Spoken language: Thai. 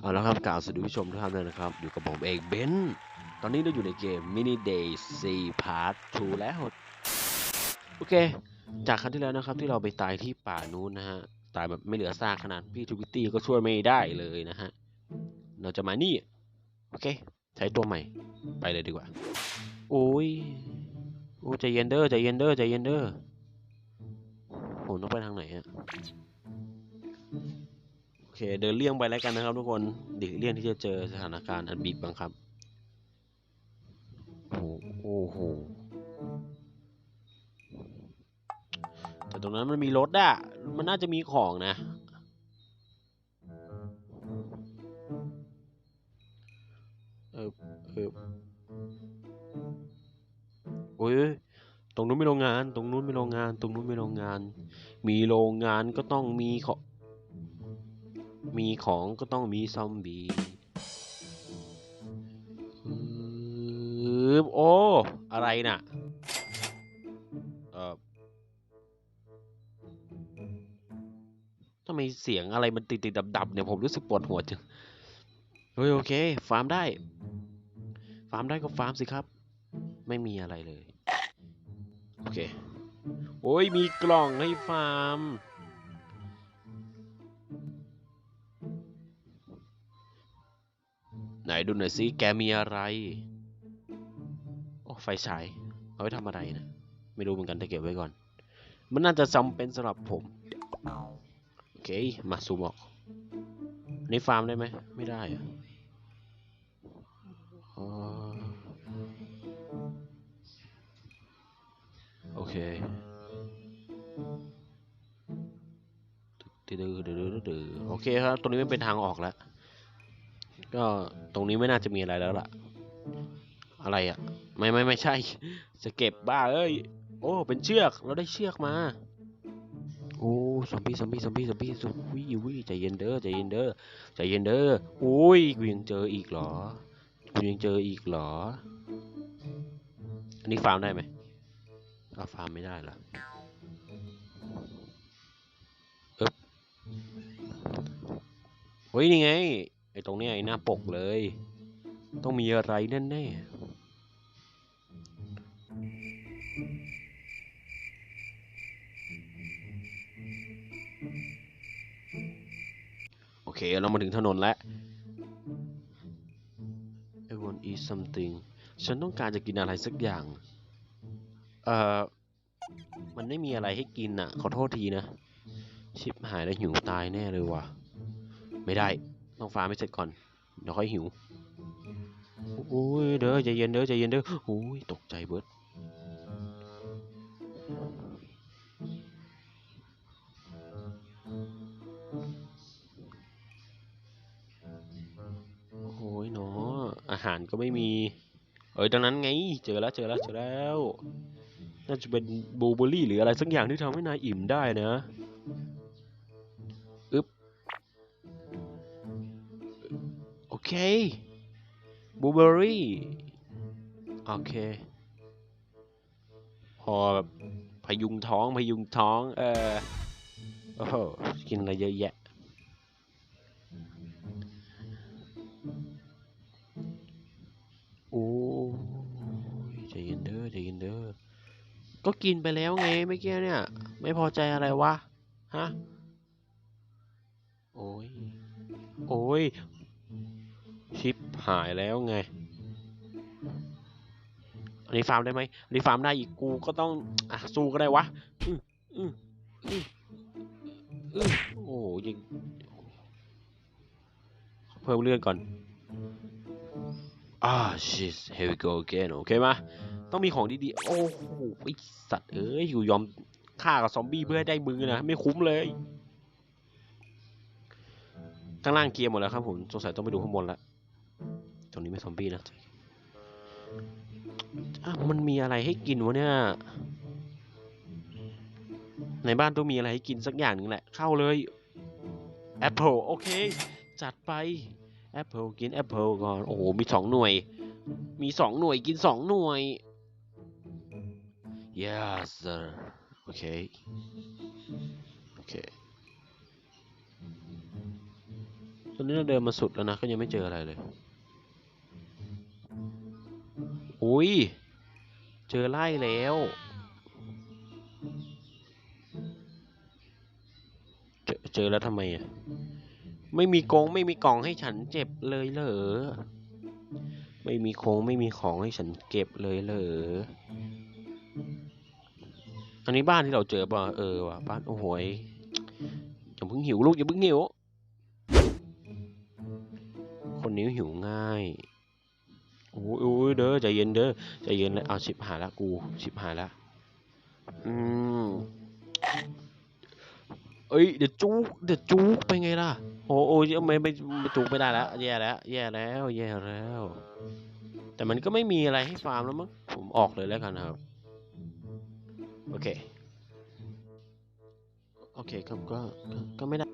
เอาละครับกล่าวสวัสดีผู้ชมทุกท่านเลยนะครับ อยู่กับผมเอกเบนซ์ตอนนี้เราอยู่ในเกม Mini Day 4 Part 2 แล้ว โอเค จากครั้งที่แล้วนะครับที่เราไปตายที่ป่านู้นนะฮะ ตายแบบไม่เหลือซากขนาดพี่ทวิตตี้ก็ช่วยไม่ได้เลยนะฮะ เราจะมานี่ โอเค ใช้ตัวใหม่ ไปเลยดีกว่า โอ้ย โอ้ใจเย็นเด้อใจเย็นเด้อใจเย็นเด้อผมต้องไปทางไหนอะ เคเดินเลี่ยงไปแล้วกันนะครับ ทุกคนเด็กเลี่ยงที่จะเจอสถานการณ์อันบีบบังคับโอ้โหโอ้โหแต่ตรงนั้นมันมีรถอะมันน่าจะมีของนะ เออเออโอ้ยตรงนู้นมีโรงงาน ตรงนู้นมีโรงงาน ตรงนู้นมีโรงงาน มีโรงงานก็ต้องมีของ มีของก็ต้องมีซอมบี้โอ้ อะไรน่ะ เอ่อทำไมเสียงอะไรมันติดติดดับดับๆเนี่ย ผมรู้สึกปวดหัวจัง เฮ้ย โอเค ฟาร์มได้ ฟาร์มได้ก็ฟาร์มสิครับ ไม่มีอะไรเลย โอเค โอ้ย มีกล่องให้ฟาร์ม ไหนดูหน่อยสิแกมีอะไรโอ้ไฟฉายเอาไว้ทำอะไรนะ ไม่รู้เหมือนกันแต่เก็บไว้ก่อน มันน่าจะจำเป็นสำหรับผม โอเค มาซูมออกนนี้ฟาร์มได้ไหม ไม่ได้อะโอเคดือดือดื้อดื้อดื้อโอเคครับ ตรงนี้ไม่เป็นทางออกแล้ว ก็ตรงนี้ไม่น่าจะมีอะไรแล้วล่ะ อะไรอะ ไม่ไม่ไม่ใช่จะเก็บบ้าเอ้ย โอ้ เป็นเชือก เราได้เชือกมา โอ้ซอมบี้ซอมบี้ซอมบี้ซอมบี้ซอมบี้วิใจเย็นเด้อใจเย็นเด้อใจเย็นเด้อโอ้ยกูยังเจออีกเหรอกูยังเจออีกเหรอ อันนี้ฟาร์มได้ไหมเอาฟาร์มไม่ได้เหรอเอ๊บเฮ้ยนี่ไง อ้ตรงเนี้ยไอ้หน้าปกเลย ต้องมีอะไรแน่แน่ๆ โอเค เรามาถึงถนนแล้ว I want eat something ฉันต้องการจะกินอะไรสักอย่าง เอ่อ มันไม่มีอะไรให้กินอะ ขอโทษทีนะ ชิปหายแล้วหิวตายแน่เลยว่ะ ไม่ได้ ต้องฟาร์มให้เสร็จก่อนเดี๋ยวค่อยหิวโอ้ยเด้อใจเย็นเด้อใจเย็นเด้อโอ้ยตกใจเบิดโอ้ยเนาะอาหารก็ไม่มี เอ้ยดังนั้นไง เจอแล้วเจอแล้วเจอแล้วน่าจะเป็นบลูเบอร์รี่หรืออะไรสักอย่างที่ทำให้นายอิ่มได้นะ เคบูเบอร์รี่โอเค พอแบบพยุงท้องพยุงท้อง เออโอ้โหกินอะไรเยอะแยะ โอ้ยใจเย็นเด้อใจเย็นเด้อก็กินไปแล้วไงเมื่อกี้เนี่ย ไม่พอใจอะไรวะ ฮะ โอ้ย โอ้ย ชิปหายแล้วไงอันนี้ฟาร์มได้ไหมอันนี้ฟาร์มได้อีกกูก็ต้องอะสู้ก็ได้วะออโอ้ยิงเพิ่มเลือดก่อนอ่า shit here we go again โอเคมาต้องมีของดีๆ โอ้โหไอสัตว์เอ้ยอยู่ยอมฆ่ากับซอมบี้เพื่อให้ได้มือนะ ไม่คุ้มเลยข้างล่างเคลียร์หมดแล้วครับผม สงสัยต้องไปดูข้างบนละต รงนี้ไม่ซอมบี้นะอะมันมีอะไรให้กินวะเนี่ย ในบ้านต้องมีอะไรให้กินสักอย่างหนึ่งแหละ เข้าเลยแอปเปิลโอเค จัดไปแอปเปิลกินแอปเปิลก่อน โอ้โห มีสองหน่วย มีสองหน่วยกินสองหน่วย yes sir โอเค โอเค ตอนนี้เราเดินมาสุดแล้วนะ ก็ยังไม่เจออะไรเลย อุ้ย เจอไล่แล้ว เจอเจอแล้วทำไมอะ ไม่มีกงไม่มีกล่องให้ฉันเจ็บเลยเหรอ ไม่มีโคงไม่มีของให้ฉันเก็บเลยเหรอ อันนี้บ้านที่เราเจอป่ะ เออว่ะบ้านโอ้โหยอย่าเพิ่งหิวลูกอย่าเพิ่งหิว คนนี้หิวง่าย อ้ยโอ้ยเด้อใจเย็นเด้อใจเย็นเลยเอาชิบหายละกูชิบหายละอืมเอ้ยเดี๋ยวจุกเดี๋ยวจุกไปไงล่ะโอ้โอ้ยไม่ไม่ไม่จุกไม่ได้แล้วแย่แล้วแย่แล้วแย่แล้ว แต่มันก็ไม่มีอะไรให้ฟาร์มแล้วมั้งผมออกเลยแล้วกันครับ โอเค โอเคครับก็ก็ไม่ได้